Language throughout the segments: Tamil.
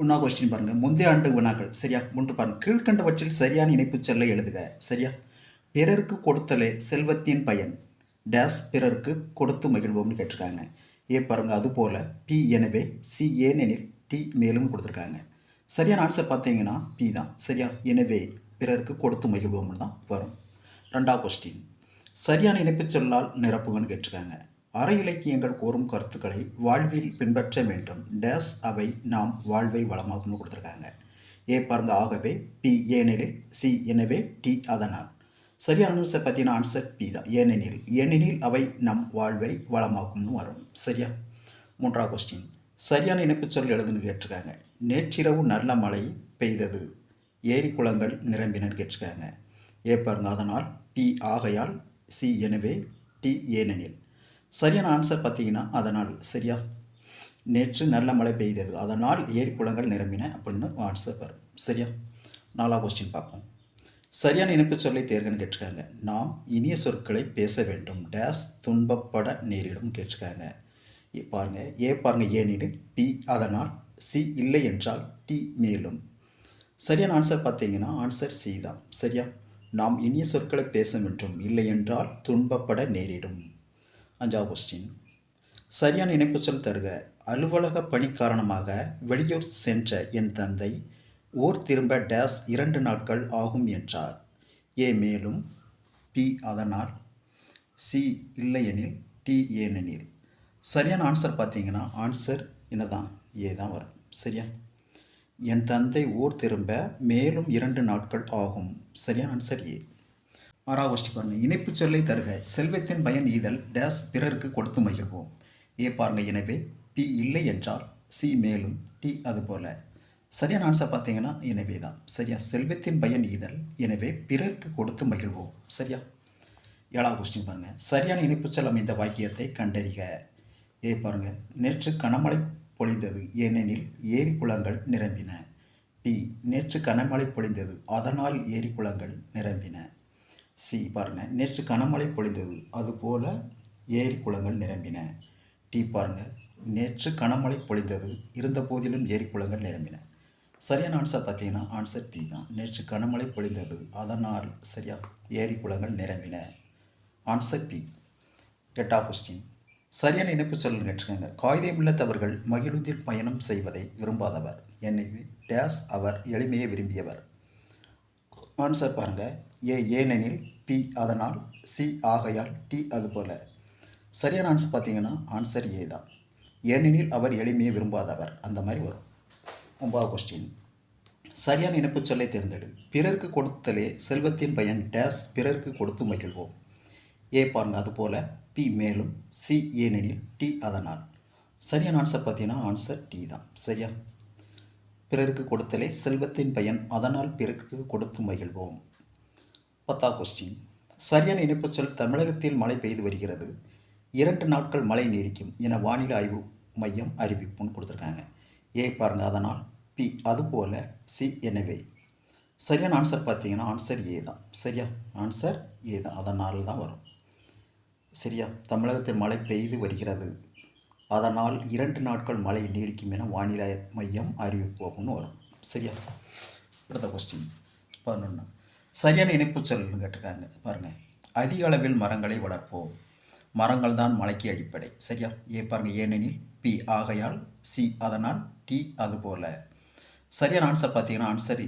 ஒன்றா கொஸ்டின் பாருங்கள் முந்தைய ஆண்டு வினாக்கள். சரியா? ஒன்று பாருங்கள் கீழ்கண்டவற்றில் சரியான இணைப்புச் செல்லை எழுதுக. சரியா? பிறருக்கு கொடுத்தலே செல்வத்தின் பயன். டேஸ் பிறருக்கு கொடுத்து மகிழ்வோம்னு கேட்டிருக்காங்க. ஏ பாருங்க அதுபோல் பி எனவே சி ஏனெனில் டி மேலும் கொடுத்துருக்காங்க. சரியான ஆன்சர் பார்த்தீங்கன்னா பி தான். சரியா? எனவே பிறருக்கு கொடுத்து மகிழ்வோம்னு தான் வரும். ரெண்டாவது கொஸ்டின் சரியான இணைப்புச் சொல்லால் நிரப்புங்கன்னு கேட்டிருக்காங்க. அற இலக்கியங்கள் கூறும் கருத்துக்களை வாழ்வில் பின்பற்ற வேண்டும். டேஸ் அவை நாம் வாழ்வை வளமாகும்னு கொடுத்துருக்காங்க. ஏ பாருங்க ஆகவே பி ஏனெனில் சி எனவே டி அதனால். சரியான ஆன்சர் பார்த்தீங்கன்னா ஆன்சர் பி தான். ஏனெனில் ஏனெனில் அவை நம் வாழ்வை வளமாக்கும்னு வரும். சரியா? மூன்றாவது கொஸ்டின் சரியான இணைப்புச் சொல் எழுதுன்னு கேட்டிருக்காங்க. நேற்றிரவு நல்ல மழை பெய்தது. ஏரி குளங்கள் நிரம்பினன்னு கேட்டிருக்காங்க. ஏ பாருங்க அதனால் பி ஆகையால் சி எனவே டி ஏனெனில். சரியான ஆன்சர் பார்த்தீங்கன்னா அதனால் சரியா? நேற்று நல்ல மழை பெய்தது. அதனால் ஏரி குளங்கள் நிரம்பின அப்படின்னு ஆன்சர் வரும் சரியா? நாலாவது கொஸ்டின் பார்ப்போம். சரியான இணைப்புச் சொல்லை தேர்கன்னு கேட்டிருக்காங்க. நாம் இனிய சொற்களை பேச வேண்டும். டேஸ் துன்பப்பட நேரிடும் கேட்டிருக்காங்க. பாருங்கள் ஏ பாருங்கள் ஏனெனில் பி அதனால் சி இல்லை என்றால் டி மேலும். சரியான ஆன்சர் பார்த்தீங்கன்னா ஆன்சர் சி தான். சரியா? நாம் இனிய சொற்களை பேச வேண்டும். இல்லை என்றால் துன்பப்பட நேரிடும். அஞ்சாவது கொஸ்டின் சரியான இணைப்பு சொல் தருக. அலுவலக பணி காரணமாக வெளியூர் சென்ற என் தந்தை ஊர் திரும்ப டேஸ் இரண்டு நாட்கள் ஆகும் என்றார். ஏ மேலும் பி அதனால் சி இல்லையெனில் டி ஏனெனில். சரியான ஆன்சர் பார்த்தீங்கன்னா ஆன்சர் என்னதான்? ஏ தான் வரும். சரியா? என் தந்தை ஊர் திரும்ப மேலும் இரண்டு நாட்கள் ஆகும். சரியான ஆன்சர் ஏ. ஆறாவது கொஸ்டின் பாருங்க. இணைப்புச் சொல்லை தருக. செல்வத்தின் பயன் ஈதல் டேஸ் பிறருக்கு கொடுத்து மகிழ்வோம். ஏ பாருங்க எனவே பி இல்லை என்றால் சி மேலும் டி அதுபோல சரியான ஆன்சர் பார்த்தீங்கன்னா எனவே தான். சரியா? செல்வத்தின் பயன் ஈதல் எனவே பிறருக்கு கொடுத்து மகிழ்வோம். சரியா? ஏழாவது கொஸ்டின் பாருங்க. சரியான இணைப்புச் அமைந்த வாக்கியத்தை கண்டறிக. ஏ பாருங்க. நேற்று கனமழை பொழிந்தது. ஏனெனில் ஏரி குளங்கள் நிரம்பின. பி நேற்று கனமழை பொழிந்தது. அதனால் ஏரி குளங்கள் நிரம்பின. சி பாருங்கள் நேற்று கனமழை பொழிந்தது. அதுபோல் ஏரி குளங்கள் நிரம்பின. டி பாருங்கள் நேற்று கனமழை பொழிந்தது. இருந்த போதிலும் ஏரி குளங்கள் நிரம்பின. சரியான ஆன்சர் பார்த்தீங்கன்னா ஆன்சர் பி தான். நேற்று கனமழை பொழிந்தது. அதனால் சரியா ஏரி குளங்கள் நிரம்பின. ஆன்சர் பி எட்டாவது கொஸ்டின் சரியான இணைப்பு சொல்லுங்க கேட்டுக்கோங்க காகிதமில்லாதவர்கள் இல்லத்தவர்கள் பயணம் செய்வதை விரும்பாதவர். என்னை டேஸ் அவர் எளிமையை விரும்பியவர். ஆன்சர் பாருங்கள் ஏ ஏனெனில் பி அதனால் சி ஆகையால் டி அதுபோல. சரியான ஆன்சர் பார்த்தீங்கன்னா ஆன்சர் ஏ தான். ஏனெனில் அவர் எளிமையை விரும்பாதவர். அந்த மாதிரி வரும். ஒன்பதாவது கொஸ்டின் சரியான இணைப்பு சொல்லை தேர்ந்தெடு. பிறருக்கு கொடுத்தலே செல்வத்தின் பயன் டேஸ் பிறருக்கு கொடுத்து மகிழ்வோம். ஏ பாருங்க அதுபோல பி மேலும் சி ஏனெனில் டி அதனால். சரியான ஆன்சர் பார்த்தீங்கன்னா ஆன்சர் டி தான். சரியா? பிறருக்கு கொடுத்தலே செல்வத்தின் பயன் அதனால் பிறருக்கு கொடுத்து மகிழ்வோம். பத்தா கொஸ்டின் சரியான இணைப்பு சொல் தமிழகத்தில் மழை பெய்து வருகிறது. இரண்டு நாட்கள் மழை நீடிக்கும் என வானிலை ஆய்வு மையம் அறிவிப்புன்னு கொடுத்துருக்காங்க. ஏ பாருங்க அதனால். பி அதுபோல். சி எனவே. சரியான ஆன்சர் பார்த்தீங்கன்னா ஆன்சர் ஏ தான். சரியா? ஆன்சர் ஏ தான். அதனால் தான் வரும். சரியா? தமிழகத்தில் மழை பெய்து வருகிறது. அதனால் இரண்டு நாட்கள் மழை நீடிக்கும் என வானிலை மையம் அறிவிப்போகும்னு வரும். சரியா? அடுத்த கொஸ்டின் பதினொன்று சரியான இணைப்பு சொல்லணும்னு கேட்டிருக்காங்க. பாருங்கள் அதிக அளவில் மரங்களை வளர்ப்போம். மரங்கள் தான் மலைக்கு அடிப்படை. சரியா? ஏ பாருங்கள் ஏனெனில் பி ஆகையால் சி அதனால் டி அதுபோல. சரியான ஆன்சர் பார்த்தீங்கன்னா ஆன்சர்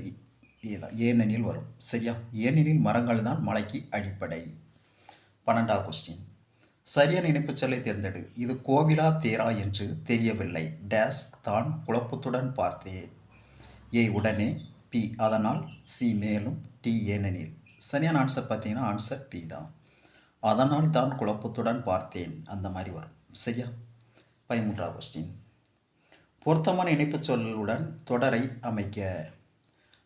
இதுதான் ஏனெனில் வரும். சரியா? ஏனெனில் மரங்கள் தான் மலைக்கு அடிப்படை. பன்னெண்டாவது கொஸ்டின் சரியான இணைப்புச் சொல்லை தேர்ந்தெடு. இது கோவிலா தேரா என்று தெரியவில்லை. டேஸ் தான் குழப்பத்துடன் பார்த்தேன். ஏ உடனே பி அதனால் சி மேலும் டி ஏனெனில் சரியான ஆன்சர் பார்த்தீங்கன்னா ஆன்சர் பி தான். அதனால் தான் குழப்பத்துடன் பார்த்தேன். அந்த மாதிரி வரும். சரியா? பதிமூன்றாவது கொஸ்டின் பொருத்தமான இணைப்புச் சொல்லுடன் தொடரை அமைக்க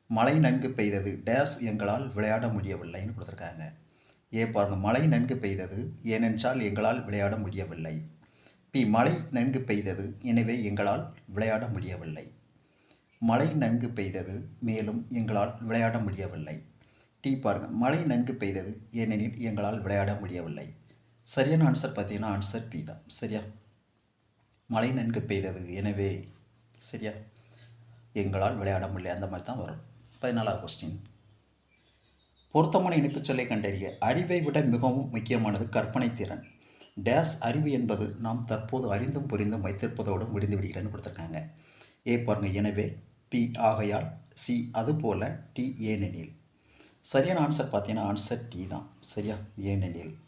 மழை நன்கு பெய்தது டேஸ் எங்களால் விளையாட முடியவில்லைன்னு கொடுத்துருக்காங்க. ஏ பாருங்கள் மழை நன்கு பெய்தது ஏனென்றால் எங்களால் விளையாட முடியவில்லை. பி மழை நன்கு பெய்தது எனவே எங்களால் விளையாட முடியவில்லை. மழை நன்கு பெய்தது மேலும் எங்களால் விளையாட முடியவில்லை. டி பாருங்க மழை நன்கு பெய்தது ஏனெனில் எங்களால் விளையாட முடியவில்லை. சரியான ஆன்சர் பார்த்தீங்கன்னா ஆன்சர் பி தான். சரியா? மழை நன்கு பெய்தது எனவே சரியா? எங்களால் விளையாட முடியல அந்த மாதிரி தான் வரும். பதினாலாவது கொஸ்டின் பொருத்தமான இணைப்புச் சொல்லை கண்டறிய அறிவை விட மிகவும் முக்கியமானது கற்பனை திறன். டேஸ் அறிவு என்பது நாம் தற்போது அறிந்தும் புரிந்தும் வைத்திருப்பதோடு முடிந்து விடுகிறேன்னு கொடுத்துருக்காங்க. ஏ பாருங்க எனவே பி ஆகையால் சி அதுபோல் டி ஏனெனில். சரியான ஆன்சர் பார்த்தீங்கன்னா ஆன்சர் டி தான். சரியா? ஏனெனில்.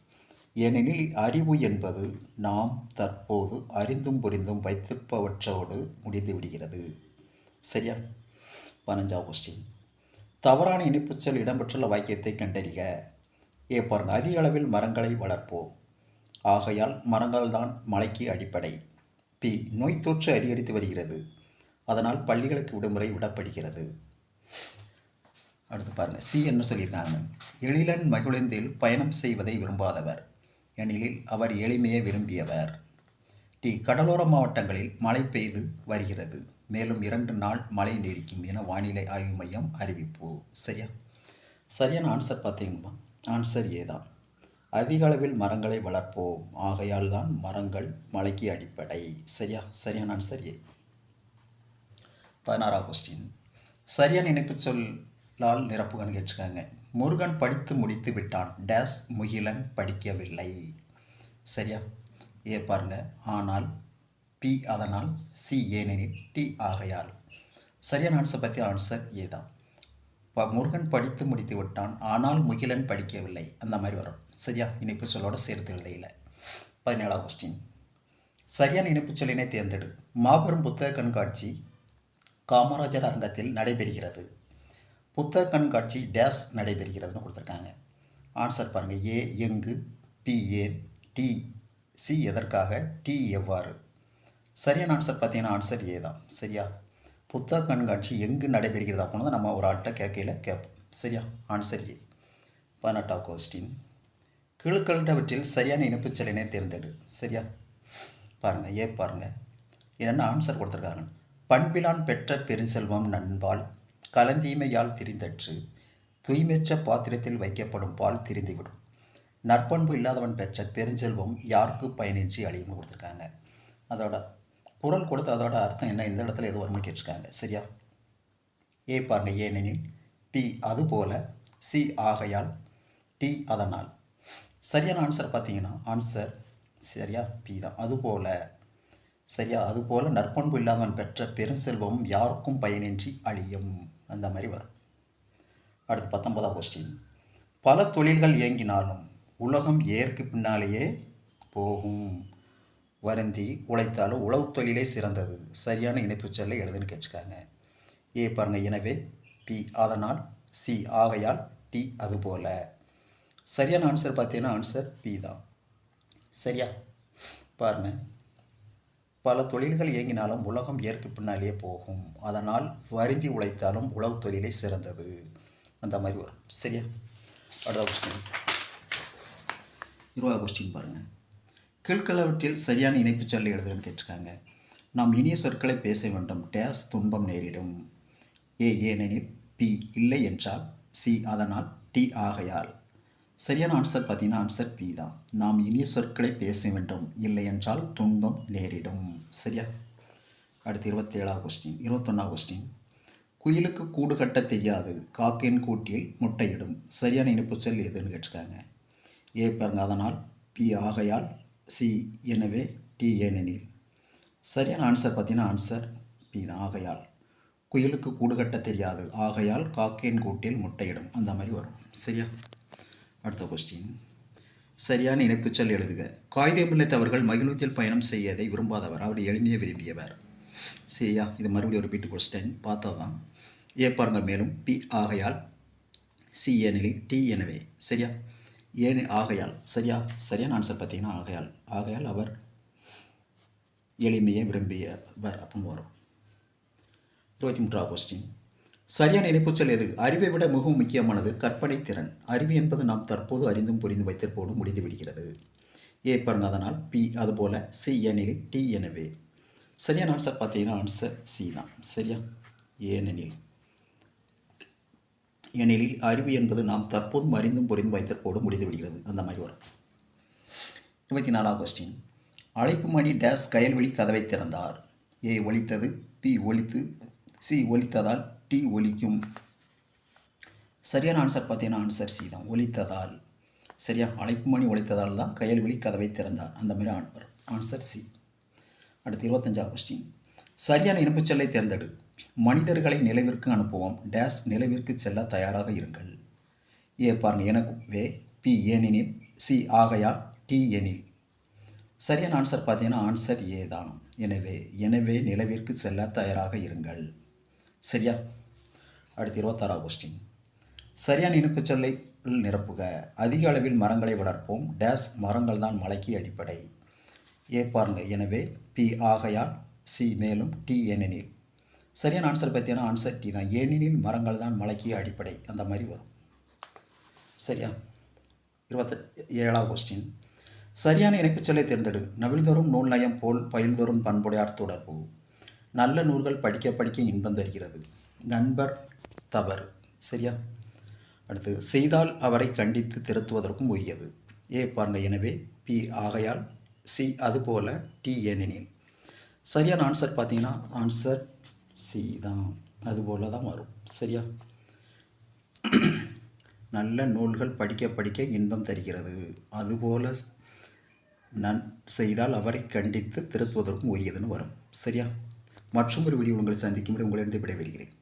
ஏனெனில் அறிவு என்பது நாம் தற்போது அறிந்தும் புரிந்தும் வைத்திருப்பவற்றோடு முடிந்து விடுகிறது. சரியா? பதினஞ்சாவது கொஸ்டின் தவறான இனிப்புச்சல் இடம்பெற்றுள்ள வாக்கியத்தை கண்டறிக. ஏ பாருங்க அதிக அளவில் மரங்களை வளர்ப்போம். ஆகையால் மரங்கள்தான் மலைக்கு மழைக்கு அடிப்படை. பி நோய் தொற்று அதிகரித்து வருகிறது. அதனால் பள்ளிகளுக்கு விடுமுறை விடப்படுகிறது. அடுத்து பாருங்க. சி என்ன சொல்லியிருக்காங்க? எழிலன் மகிழ்ந்தில் பயணம் செய்வதை விரும்பாதவர். ஏனெனில் அவர் எளிமையை விரும்பியவர். டி. கடலோர மாவட்டங்களில் மழை பெய்து வருகிறது. மேலும் இரண்டு நாள் மழை நீடிக்கும் என வானிலை ஆய்வு மையம் அறிவிப்பு. சரியா? சரியான ஆன்சர் பார்த்தீங்கம்மா. ஆன்சர் ஏ தான். அதிக அளவில் மரங்களை வளர்ப்போம். ஆகையால் தான் மரங்கள் மழைக்கு அடிப்படை. சரியா? சரியான ஆன்சர் ஏ பதினாறாவது கொஸ்டின். சரியான இணைப்பு சொல்லால் நிரப்புகன்னு கேட்டிருக்காங்க. முருகன் படித்து முடித்து விட்டான். டேஸ் முகிலன் படிக்கவில்லை. சரியா? ஏ பாருங்க. ஆனால் பி அதனால் சி ஏனெனில் டி ஆகையால். சரியான ஆன்சர் பற்றி ஆன்சர் ஏ தான். இப்போ முருகன் படித்து முடித்து விட்டான். ஆனால் முகிலன் படிக்கவில்லை. அந்த மாதிரி வரும். சரியா? இணைப்பு சொல்லோட சேர்த்து எழுதையில். பதினேழாம் கொஸ்டின். சரியான இணைப்பு சொல்லினை தேர்ந்தெடு. மாபெரும் புத்தக கண்காட்சி காமராஜர் அரங்கத்தில் நடைபெறுகிறது. புத்தக கண்காட்சி டேஸ் நடைபெறுகிறதுன்னு கொடுத்துருக்காங்க. ஆன்சர் பாருங்கள் ஏ எங்கு? பி ஏன் டி சி எதற்காக? டி எவ்வாறு? சரியான ஆன்சர் பார்த்தீங்கன்னா ஆன்சர் ஏ தான். சரியா? புத்தக கண்காட்சி எங்கு நடைபெறுகிறது அப்படின்னு நம்ம ஒரு ஆள்கிட்ட கேட்கையில் கேட்போம். சரியா? Answer A. பதினெட்டாம் கொஸ்டின் கீழ்கண்டவற்றில் சரியான இணைப்புச் செலனை தேர்ந்தெடு. சரியா? பாருங்கள் ஏ பாருங்கள் என்னென்ன ஆன்சர் கொடுத்துருக்காங்க பண்பிலான் பெற்ற பெருஞ்செல்வம் நண்பால் கலந்தீமையால் திரிந்தற்று தூய்மையற்ற பாத்திரத்தில் வைக்கப்படும் பால் திரிந்துவிடும். நற்பண்பு இல்லாதவன் பெற்ற பெருஞ்செல்வம் யாருக்கு பயனின்றி அழியும்னு கொடுத்துருக்காங்க. அதோட குரல் கொடுத்து அதோட அர்த்தம் என்ன? இந்த இடத்துல ஏதோ வரும்னு கேட்டிருக்காங்க. சரியா? ஏ பாருங்க ஏனெனில் பி அதுபோல சி ஆகையால் டி அதனால். சரியான ஆன்சர் பார்த்தீங்கன்னா ஆன்சர் சரியா? பி தான். அதுபோல சரியா? அதுபோல் நற்பண்பு இல்லாதவன் பெற்ற பெருஞ்செல்வம் யாருக்கும் பயனின்றி அழியும். அந்த மாதிரி வரும். அடுத்து பத்தொன்பதாம் கொஸ்டின் பல தொழில்கள் இயங்கினாலும் உலகம் ஏற்கு பின்னாலேயே போகும். வருந்தி உழைத்தாலும் உழவு தொழிலே சிறந்தது. சரியான இணைப்புச் சொல்லை எழுதுன்னு கேட்டுக்காங்க. ஏ பாருங்கள் எனவே பி அதனால் சி ஆகையால் டி அதுபோல. சரியான ஆன்சர் பார்த்தீங்கன்னா ஆன்சர் பி தான். சரியா? பாருங்கள் பல தொழில்கள் இயங்கினாலும் உலகம் ஏற்கு பின்னாலேயே போகும். அதனால் வருந்தி உழைத்தாலும் உழவு தொழிலே சிறந்தது. அந்த மாதிரி வரும். சரியா? அடுத்த கொஸ்டின் இருபது கொஸ்டின் பாருங்கள் கீழ்கலவற்றில் சரியான இணைப்புச் சொல்லி எழுதுன்னு கேட்டிருக்காங்க. நாம் இனிய சொற்களை பேச வேண்டும். டேஸ் துன்பம் நேரிடும். ஏ ஏனெனில் பி இல்லை என்றால் சி அதனால் டி ஆகையால். சரியான ஆன்சர் பார்த்தீங்கன்னா ஆன்சர் பி தான். நாம் இனிய சொற்களை பேச வேண்டும். இல்லை என்றால் துன்பம் நேரிடும். சரியா? அடுத்து இருபத்தேழாவது கொஸ்டின் இருபத்தொன்னாவது கொஸ்டின் குயிலுக்கு கூடு கட்ட தெரியாது. காக்கையின் கூட்டியில் முட்டையிடும். சரியான இனிப்புச் சொல் எதுன்னு கேட்டிருக்காங்க. ஏ பாருங்க அதனால் பி ஆகையால் சி எனவே டி ஏனெனில். சரியான ஆன்சர் பார்த்தீங்கன்னா ஆன்சர் பி தான். ஆகையால். குயிலுக்கு கூடு கட்ட தெரியாது. ஆகையால் காக்கையின் கூட்டில் முட்டையிடும். அந்த மாதிரி வரும். சரியா? அடுத்த கொஸ்டின் சரியான இணைப்புச்சொல் எழுதுக. காகிதமில்லத்தவர்கள் மகிழ்ச்சியில் பயணம் செய்யதை விரும்பாதவர். அவர் எளிமையை விரும்பியவர். சரியா? இது மறுபடியும் ஒரு பீட்டு கொஸ்டின் பார்த்தா தான் ஏ பாருங்க மேலும். பி ஆகையால் சி ஏனெனில் டி எனவே. சரியா? ஏனு ஆகையால். சரியா? சரியான ஆன்சர் பார்த்தீங்கன்னா ஆகையால். ஆகையால் அவர் எளிமையை விரும்பியவர் அப்படின்னு வரும். இருபத்தி மூன்றாவது கொஸ்டின் சரியான இணைப்புச்சல் எது? அறிவை விட மிகவும் முக்கியமானது கற்பனை திறன். அறிவு என்பது நாம் தற்போது அறிந்தும் புரிந்து வைத்திருப்போடு முடிந்து விடுகிறது. ஏ பிறந்ததனால் அதனால் பி அதுபோல் சி எனில் டி எனவே. சரியான ஆன்சர் பார்த்தீங்கன்னா ஆன்சர் சி தான். சரியா? ஏனெனில் ஏனெனில் அறிவு என்பது நாம் தற்போதும் அறிந்தும் புரிந்து வைத்திருப்போடு முடிந்து விடுகிறது. அந்த மாதிரி வரும். இருபத்தி நாலாவது கொஸ்டின் அழைப்பு மணி டேஸ் கயல்வெளி கதவை திறந்தார். ஏ ஒலித்தது பி ஒலித்து சி ஒலித்ததால் டி ஒலிக்கும். சரியான ஆன்சர் பார்த்தீங்கன்னா ஆன்சர் சி தான். ஒலித்ததால். சரியா? அழைப்பு மணி ஒழித்ததால் தான் கயல்விழி கதவை திறந்தார். அந்த மாதிரி ஆன் ஆன்சர் சி அடுத்து இருபத்தஞ்சாவது கொஸ்டின் சரியான இணைப்புச் சொல்லை தேர்ந்தெடு. மனிதர்களை நிலவிற்கு அனுப்புவோம். டேஸ் நிலவிற்கு செல்ல தயாராக இருங்கள். ஏ பாருங்க. எனவே பி ஏனெனில் சி ஆகையால் டி எனில். சரியான ஆன்சர் பார்த்தீங்கன்னா ஆன்சர் ஏ தான். எனவே எனவே நிலவிற்கு செல்ல தயாராக இருங்கள். சரியா? அடுத்து இருபத்தாறாவது கொஸ்டின் சரியான இனிப்புச் சொல்லை நிரப்புக. அதிக அளவில் மரங்களை வளர்ப்போம். டேஸ் மரங்கள் தான் மலைக்கு அடிப்படை. ஏ பாருங்க. எனவே பி ஆகையால் சி மேலும் டி ஏனெனில். சரியான ஆன்சர் பார்த்தீங்கன்னா ஆன்சர் டி தான். ஏனெனில் மரங்கள் தான் மலைக்கு அடிப்படை. அந்த மாதிரி வரும். சரியா? இருபத்தெட்டு ஏழாவது கொஸ்டின் சரியான இணைப்புச் சொல்லை தேர்ந்தெடு. நவில்தோறும் நூல் நயம் போல் பயில்தோறும் பண்புடையார் தொடர்பு. நல்ல நூல்கள் படிக்க படிக்க இன்பம் தருகிறது. நண்பர் தவறு. சரியா? அடுத்து செய்தால் அவரை கண்டித்து திருத்துவதற்கும் உரியது. ஏ பாருங்க எனவே பி ஆகையால் சி அதுபோல டி ஏனெனில் சரியான ஆன்சர் பார்த்தீங்கன்னா ஆன்சர் சி தான். அதுபோல தான் வரும். சரியா? நல்ல நூல்கள் படிக்க படிக்க இன்பம் தருகிறது. அதுபோல நன் செய்தால் அவரை கண்டித்து திருத்துவதற்கும் உரியதுன்னு வரும். சரியா? மற்றும் ஒரு வீடியோ உங்களை சந்திக்கும் உங்களிடம் விடைபெறுகிறேன்.